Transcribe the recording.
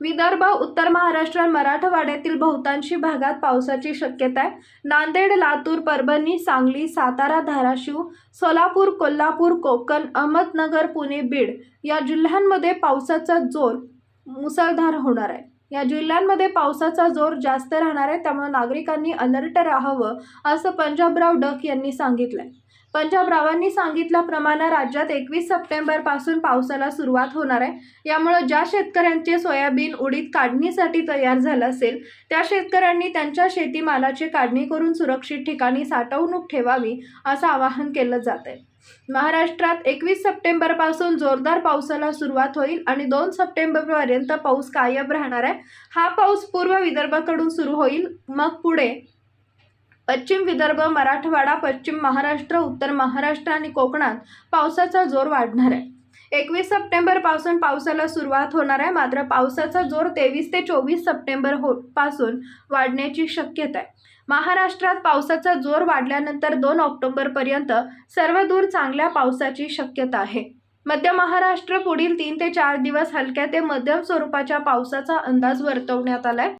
विदर्भ उत्तर महाराष्ट्र मराठवाड्यातील बहुतांशी भागात पावसाची शक्यता आहे. नांदेड लातूर परभणी सांगली सातारा धाराशिव सोलापूर कोल्हापूर कोकण अहमदनगर पुणे बीड या जिल्ह्यांमध्ये पावसाचा जोर मुसळधार होणार आहे. या जिल्ह्यांमध्ये पावसाचा जोर जास्त राहणार आहे त्यामुळे नागरिकांनी अलर्ट राहावं असं पंजाबराव डक यांनी सांगितलं सांगितलंय पंजाबरावांनी सांगितल्याप्रमाणे राज्यात एकवीस सप्टेंबरपासून पावसाला सुरुवात होणार आहे. यामुळं ज्या शेतकऱ्यांचे सोयाबीन उडीद काढणीसाठी तयार झालं असेल त्या शेतकऱ्यांनी त्यांच्या शेतीमालाची काढणी करून सुरक्षित ठिकाणी साठवणूक ठेवावी असं आवाहन केलं जात आहे महाराष्ट्रात एकवीस सप्टेंबरपासून जोरदार पावसाला सुरुवात होईल आणि दोन सप्टेंबरपर्यंत पाऊस कायम राहणार आहे. हा पाऊस पूर्व विदर्भाकडून सुरू होईल. मग पुढे पश्चिम विदर्भ मराठवाडा पश्चिम महाराष्ट्र उत्तर महाराष्ट्र आणि कोकणात पावसाचा जोर वाढणार आहे. एकवीस सप्टेंबरपासून पावसाला सुरुवात होणार आहे मात्र पावसाचा जोर तेवीस ते चोवीस सप्टेंबर हो पासून वाढण्याची शक्यता आहे. महाराष्ट्रात पावसाचा जोर वाढल्यानंतर दोन ऑक्टोबरपर्यंत सर्वदूर चांगल्या पावसाची शक्यता आहे. मध्य महाराष्ट्र पुढील तीन ते चार दिवस हलक्या ते मध्यम स्वरूपाच्या पावसाचा अंदाज वर्तवण्यात आलाय.